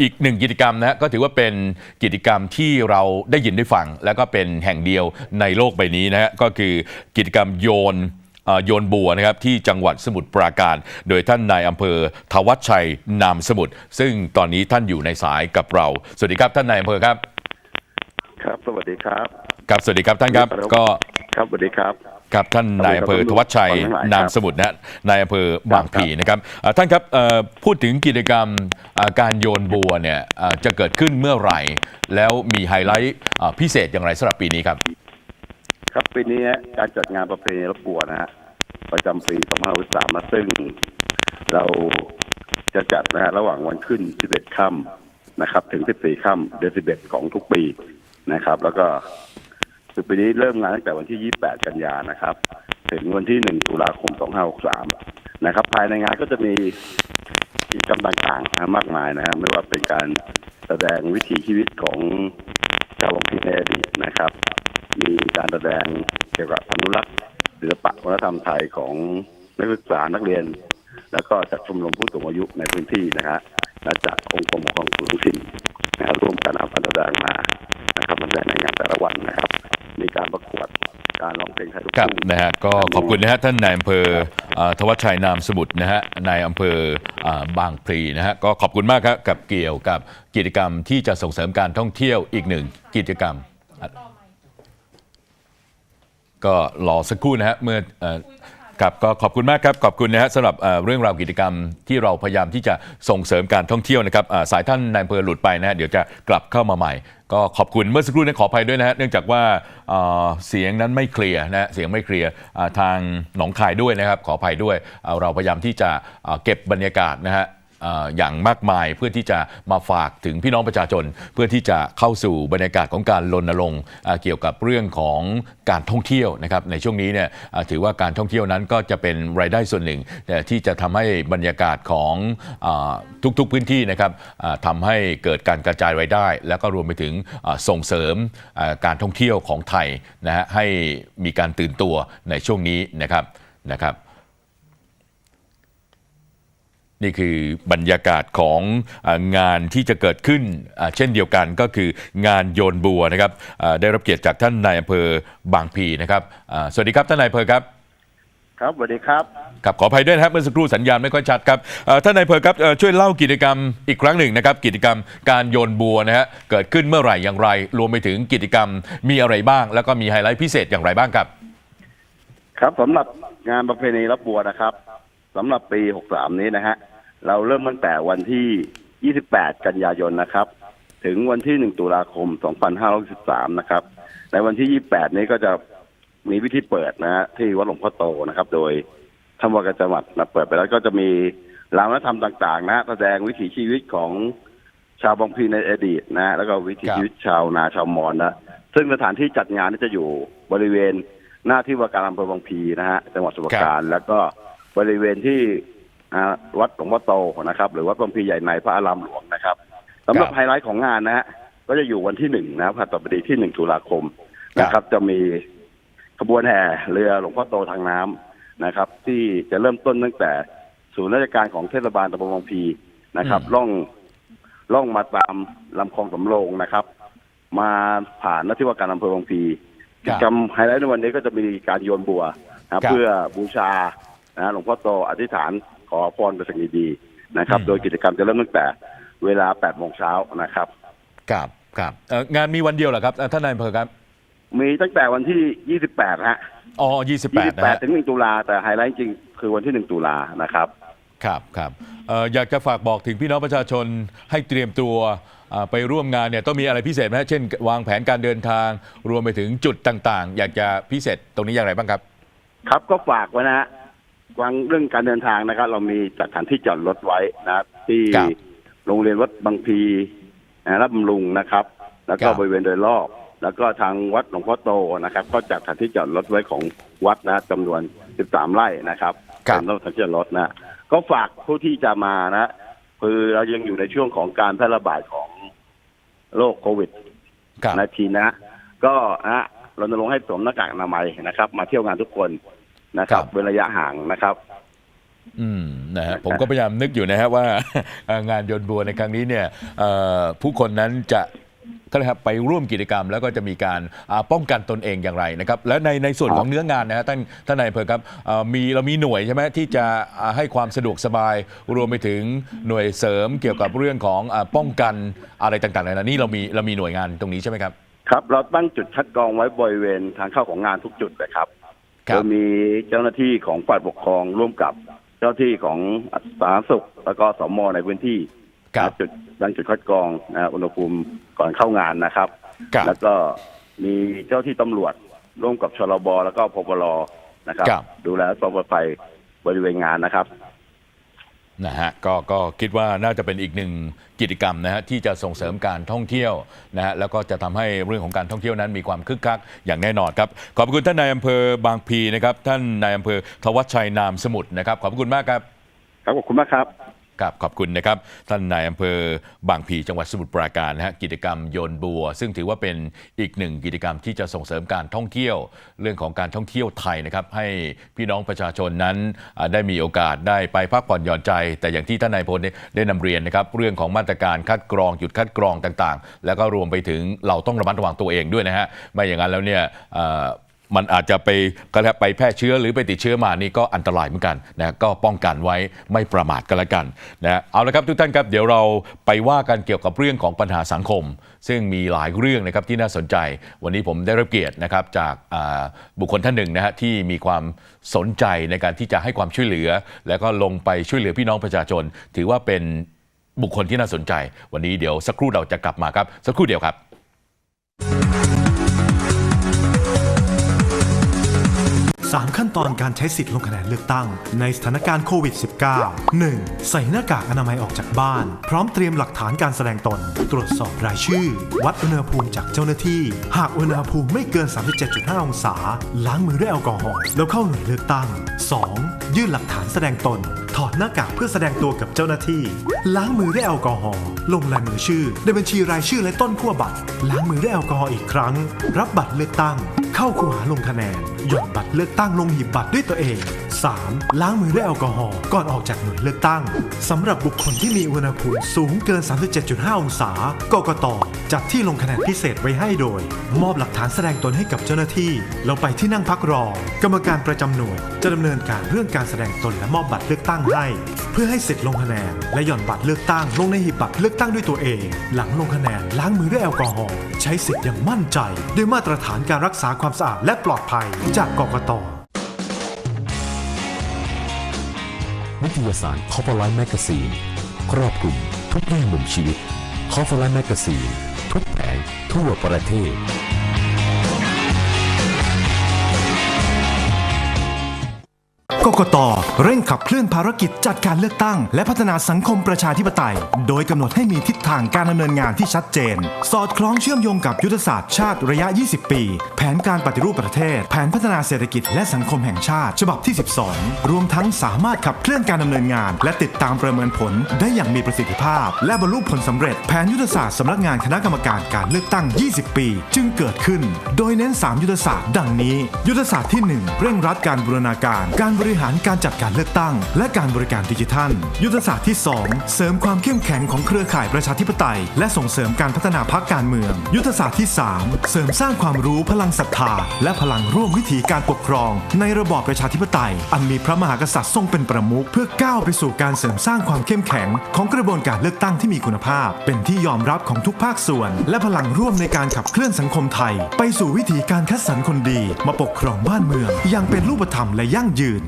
อีกหนึ่งกิจกรรมนะฮะก็ถือว่าเป็นกิจกรรมที่เราได้ยินได้ฟัง แล้วก็เป็นแห่งเดียวในโลกใบนี้นะฮะก็คือกิจกรรมโยนเอ่อโยนบัวนะครับที่จังหวัดสมุทรปราการ โดยท่านนายอำเภอทวัชชัยนามสมุทรซึ่งตอนนี้ท่านอยู่ในสายกับเรา สวัสดีครับท่านนายอำเภอครับ ครับ สวัสดีครับครับสวัสดีครับท่านครับก็ครับสวัสดีครับ ครับท่านนายอำเภอทวัชชัยขอบคุณมากครับนามสมุทรนะฮะนายอำเภอบางพลีนะครับอ่าท่านครับเอ่อพูดถึงกิจกรรมอ่าการโยนบัวเนี่ยอ่าจะเกิดขึ้นเมื่อไหร่ แล้วมีไฮไลท์อ่าพิเศษอย่างไรสำหรับปีนี้ครับ ครับปีนี้การจัดงานประเพณีรบบัวนะฮะประจำปี2563นะซึ่งเราจะจัดนะฮะระหว่างวันขึ้น 11 ค่ำนะครับ ถึง 14 ค่ำเดือน 11 ของทุกปีนะครับ แล้วก็ คือปีนี้เริ่มงานตั้งแต่วันที่ 28 กันยานะครับ ถึงวันที่ 1 ตุลาคม 2563 นะครับ ภายในงานก็จะมีกิจกรรมต่างๆนะมากมายนะฮะไม่ว่าเป็นการแสดงวิถีชีวิตของชาวบางพีในอดีตนะครับ มีการแสดงเกี่ยวกับอนุรักษ์ศิลปะวัฒนธรรมไทยของนักศึกษานักเรียน แล้วก็จากชมรมผู้สูงอายุในพื้นที่นะฮะและจากองค์กรปกครองส่วนท้องถิ่นนะครับร่วมกันเอาการแสดงมานะครับมาแสดงในงานแต่ละวันนะครับ มีการประกวดการร้องเพลงไทยลูกครับทุ่ง นะฮะก็ขอบคุณนะฮะท่านนายอำเภออ่าทวัชชัยนามสมุทรนะฮะนายอำเภออ่าบางพลีนะฮะก็ขอบคุณมากครับกับเกี่ยวกับกิจกรรมที่จะส่งเสริมการท่องเที่ยวอีกหนึ่งกิจกรรม ก็รอสักครู่นะฮะเมื่อเอ่อครับก็ขอบคุณมากครับขอบคุณนะฮะสำหรับเอ่อเรื่องราวกิจกรรมที่เราพยายามที่จะส่งเสริมการท่องเที่ยวนะครับอ่าสายท่านนายอำเภอหลุดไปนะฮะเดี๋ยวจะกลับเข้ามาใหม่ ก็ขอบคุณเมื่อสักครู่นี้ขออภัยด้วยนะฮะเนื่องจากว่าเอ่อเสียงนั้นไม่เคลียร์นะเสียงไม่เคลียร์ทางหนองคายด้วยนะครับ ขออภัยด้วยเราพยายามที่จะเก็บบรรยากาศนะฮะ อย่างมากมายเพื่อที่จะมาฝากถึงพี่น้องประชาชน เพื่อที่จะเข้าสู่บรรยากาศของการรณรงค์เกี่ยวกับเรื่องของการท่องเที่ยวนะครับในช่วงนี้เนี่ยถือว่าการท่องเที่ยวนั้นก็จะเป็นรายได้ส่วนหนึ่งที่จะทำให้บรรยากาศของอทุกๆพื้นที่นะครับทำให้เกิดการกระจายรายได้ แล้วก็รวมไปถึงส่งเสริมการท่องเที่ยวของไทยนะฮะให้มีการตื่นตัวในช่วงนี้นะครับนะครับ นี่คือบรรยากาศของอางานที่จะเกิดขึ้นอ่าเช่นเดียวกันก็คืองานโยนบัวนะครับอ่าได้รับเกียรติจากท่านนายอำเภอบางพลีนะครับอ่าสวัสดีครับท่านนายอำเภอครับครับสวัสดีครับครับขออภัยด้วยนะครับเมื่อสักครู่สัญญาณไม่ค่อยชัดครับเอ่อท่านนายอำเภอครับเอ่อช่วยเล่ากิจกรรมอีกครั้งหนึ่งนะครับ กิจกรรมการโยนบัวนะฮะเกิดขึ้นเมื่อไหร่อย่างไร รวมไปถึงกิจกรรมมีอะไรบ้าง แล้วก็มีไฮไลท์พิเศษอย่างไรบ้างครับ ครับสำหรับงานประเพณีรับบัวนะครับสำหรับปี 63 นี้นะฮะ เราเริ่มตั้งแต่วันที่ 28 กันยายนนะครับ ถึงวันที่ 1 ตุลาคม 2563 นะครับ ในวันที่ 28 นี้ก็จะมีพิธีเปิดนะฮะที่วัดหลวงพ่อโตนะครับ โดยท่านวากจังหวัดนะเปิดไปแล้วก็จะมีรามวัฒนธรรมต่าง ๆ นะแสดงวิถีชีวิตของชาวบางพีในอดีตนะฮะแล้วก็วิถีชีวิตชาวนาชาวมอญนะซึ่งสถานที่จัดงานนี่จะอยู่บริเวณหน้าที่ว่าการอำเภอบางพีนะฮะจังหวัดสมุทรปราการ แล้วก็บริเวณที่ วัดหลวงพ่อโตนะครับ หรือวัดบางพลีใหญ่ในพระอารามหลวงนะครับสำหรับครับไฮไลท์ของงานนะฮะก็จะอยู่วันที่หนึ่งนะครับพฤหัสบดีที่หนึ่งตุลาคมนะครับ จะมีขบวนแห่เรือหลวงพ่อโตทางน้ำนะครับ ที่จะเริ่มต้นตั้งแต่ศูนย์ราชการของเทศบาลตำบลบางพลีนะครับอืมล่องล่องมาตามลำคลองสำโรงนะครับ มาผ่านหน้าที่ว่าการอำเภอบางพลีครับกิจกรรมไฮไลท์ในวันนี้ก็จะมีการโยนบัวนะครับครับเพื่อบูชานะหลวงพ่อโตอธิษฐานข อพรเป็นสิ่งดีๆนะครับอืมโดยกิจกรรมจะเริ่มตั้งแต่เวลา8โมงเช้านะครับครับครับเอ่องานมีวันเดียวเหรอครับเอ่อท่านนายอำเภอครับ มีตั้งแต่วันที่ 28ฮะอ๋อ28นะฮะ28ถึง1ตุลาแต่ไฮไลท์จริงคือวันที่1ตุลานะครับ ครับครับเอ่ออยากจะฝากบอกถึงพี่น้องประชาชนให้เตรียมตัวอ่าไปร่วมงานเนี่ยต้องมีอะไรพิเศษไหมฮะเช่น วางแผนการเดินทาง รวมไปถึงจุดต่างๆ อยากจะพิเศษตรงนี้อย่างไรบ้างครับ ครับก็ฝากไว้นะฮะ วางเรื่องการเดินทางนะครับ เรามีสถานที่จอดรถไว้นะครับที่ครับโรงเรียนวัดบางพลีนะรับบำรุงนะครับ แล้วก็ครับ บริเวณโดยรอบ แล้วก็ทางวัดหลวงพ่อโตนะครับ ก็จัดสถานที่จอดรถไว้ของวัดนะจำนวน 13 ไร่นะครับครับ เป็นรถสถานที่จอดรถนะก็ฝากผู้ที่จะมานะคือเรายังอยู่ในช่วงของการแพร่ระบาดของโรคโควิด ครับ นาทีนะ ก็นะรณรงค์ให้สวมหน้ากากอนามัยนะครับ มาเที่ยวงานทุกคน นะครับครับ เว้นระยะห่างนะครับอืมนะฮะผมก็พยายามนึกอยู่นะฮะว่าเอ่องานโยนบัวในครั้งนี้เนี่ยเอ่อผู้คนนั้นจะก็เลยครับไปร่วมกิจกรรมแล้วก็จะมีการอ่าป้องกันตนเองอย่างไรนะครับ และในในส่วนของเนื้องานนะฮะท่านท่านนายอำเภอครับเอ่อมีเรามีหน่วยใช่ไหมที่จะอ่าให้ความสะดวกสบาย รวมไปถึงหน่วยเสริมเกี่ยวกับเรื่องของอ่าป้องกันอะไรต่างๆนะนี่เรามีเรามีหน่วยงานตรงนี้ใช่ไหมครับครับ เราตั้งจุดคัดกรองไว้บริเวณทางเข้าของงานทุกจุดเลยครับครับ โดยมีเจ้าหน้าที่ของฝ่ายปกครองร่วมกับเจ้าหน้าที่ของสาธารณสุขแล้วก็สมในพื้นที่ครับจุดตั้งจุดคัดกรองนะอุณหภูมิก่อนเข้างานนะครับครับ แล้วก็มีเจ้าที่ตำรวจร่วมกับชลบแล้วก็พบลนะครับครับดูแลความปลอดภัยบริเวณงานนะครับ นะฮะก็ก็คิดว่าน่าจะเป็นอีกหนึ่งกิจกรรมนะฮะที่จะส่งเสริมการท่องเที่ยวนะฮะแล้วก็จะทำให้เรื่องของการท่องเที่ยวนั้นมีความคึกคักอย่างแน่นอนครับ ขอบคุณท่านนายอำเภอบางพีนะครับท่านนายอำเภอทวัชชัยนามสมุทรนะครับ ขอบคุณมากครับ ครับขอบคุณมากครับ ครับขอบคุณนะครับ ท่านนายอำเภอบางพีจังหวัดสมุทรปราการนะฮะกิจกรรมโยนบัว ซึ่งถือว่าเป็นอีกหนึ่งกิจกรรมที่จะส่งเสริมการท่องเที่ยว เรื่องของการท่องเที่ยวไทยนะครับ ให้พี่น้องประชาชนนั้นอ่าได้มีโอกาสได้ไปพักผ่อนหย่อนใจ แต่อย่างที่ท่านนายพลได้ได้นำเรียนนะครับเรื่องของมาตรการคัดกรองจุดคัดกรองต่างๆ แล้วก็รวมไปถึงเราต้องระมัดระวังตัวเองด้วยนะฮะไม่อย่างนั้นแล้วเนี่ยเอ่อ มันอาจจะไปก็แล้วไปแพร่เชื้อหรือไปติดเชื้อมานี่ก็อันตรายเหมือนกันนะก็ป้องกันไว้ไม่ประมาทกันละกันนะเอาละครับทุกท่านครับเดี๋ยวเราไปว่ากันเกี่ยวกับเรื่องของปัญหาสังคม ซึ่งมีหลายเรื่องนะครับที่น่าสนใจ วันนี้ผมได้รับเกียรตินะครับจากบุคคลท่านหนึ่งนะฮะที่มีความสนใจในการที่จะให้ความช่วยเหลือ แล้วก็ลงไปช่วยเหลือพี่น้องประชาชน ถือว่าเป็นบุคคลที่น่าสนใจ วันนี้เดี๋ยวสักครู่เราจะกลับมาครับ สักครู่เดียวครับ 3 ขั้นตอนการใช้สิทธิ์ลงคะแนนเลือกตั้ง ในสถานการณ์โควิด -19 1. ใส่หน้ากากอนามัยออกจากบ้าน พร้อมเตรียมหลักฐานการแสดงตน ตรวจสอบรายชื่อ วัดอุณหภูมิจากเจ้าหน้าที่ หากอุณหภูมิไม่เกิน 37.5 องศา ล้างมือด้วยแอลกอฮอล์แล้วเข้าหน่วยเลือกตั้ง 2. ยื่นหลักฐานแสดงตน ถอดหน้ากากเพื่อแสดงตัวกับเจ้าหน้าที่ ล้างมือด้วยแอลกอฮอล์ลงลายมือชื่อในบัญชีรายชื่อและต้นขั้วบัตร ล้างมือด้วยแอลกอฮอล์อีกครั้ง รับบัตรเลือกตั้ง เข้าคูหาลงคะแนนหย่อนบัตรเลือกตั้งลงหีบบัตรด้วยตัวเอง 3. ล้างมือด้วยแอลกอฮอล์ก่อนออกจากหน่วยเลือกตั้งสำหรับบุคคลที่มีอุณหภูมิสูงเกิน 37.5 องศากกตจัดที่ลงคะแนนพิเศษไว้ให้โดย มอบหลักฐานแสดงตนให้กับเจ้าหน้าที่แล้วไปที่นั่งพักรอ กรรมการประจำหน่วยจะดำเนินการเรื่องการแสดงตนและมอบบัตรเลือกตั้งให้ เพื่อให้เสิทธิ์ลงคะแนน และหย่อนบัตรเลือกตั้งลงในหีบบัตรเลือกตั้งด้วยตัวเอง หลังลงคะแนนล้างมือด้วยแอลกอฮอล์ใช้สิทธิ์อย่างมั่นใจ ด้วยมาตรฐานการรักษาความสะอาดและปลอดภัยจากกกต นิตยสารคอฟฟอร์ไลน์แมกกาซีนครอบคลุมทุกแง่มุมชีวิตคอฟฟอร์ไลน์แมกกาซีนทุกแผงทั่วประเทศ กกตเร่งขับเคลื่อนภารกิจจัดการเลือกตั้ง และพัฒนาสังคมประชาธิปไตย โดยกำหนดให้มีทิศทางการดำเนินงานที่ชัดเจน สอดคล้องเชื่อมโยงกับยุทธศาสตร์ชาติระยะ 20 ปี แผนการปฏิรูปประเทศ แผนพัฒนาเศรษฐกิจและสังคมแห่งชาติ ฉบับที่ 12 รวมทั้งสามารถขับเคลื่อนการดำเนินงาน และติดตามประเมินผลได้อย่างมีประสิทธิภาพ และบรรลุผลสำเร็จแผนยุทธศาสตร์สำนักงานคณะกรรมการการเลือกตั้ง 20 ปี จึงเกิดขึ้น โดยเน้น 3 ยุทธศาสตร์ ดังนี้ ยุทธศาสตร์ที่ 1 เร่งรัดการบูรณาการการบริริหารการจัดการเลือกตั้ง และการบริการดิจิทัล ยุทธศาสตร์ที่ 2 เสริมความเข้มแข็งของเครือข่ายประชาธิปไตย และส่งเสริมการพัฒนาพรรคการเมือง ยุทธศาสตร์ที่ 3 เสริมสร้างความรู้พลังศรัทธา และพลังร่วมวิถีการปกครอง ในระบอบประชาธิปไตย อันมีพระมหากษัตริย์ทรงเป็นประมุขเพื่อก้าวไปสู่การเสริมสร้างความเข้มแข็ง ของกระบวนการเลือกตั้งที่มีคุณภาพ เป็นที่ยอมรับของทุกภาคส่วน และพลังร่วมในการขับเคลื่อนสังคมไทย ไปสู่วิถีการคัดสรรคนดี มาปกครองบ้านเมืองอย่างเป็นรูปธรรมและยั่งยืน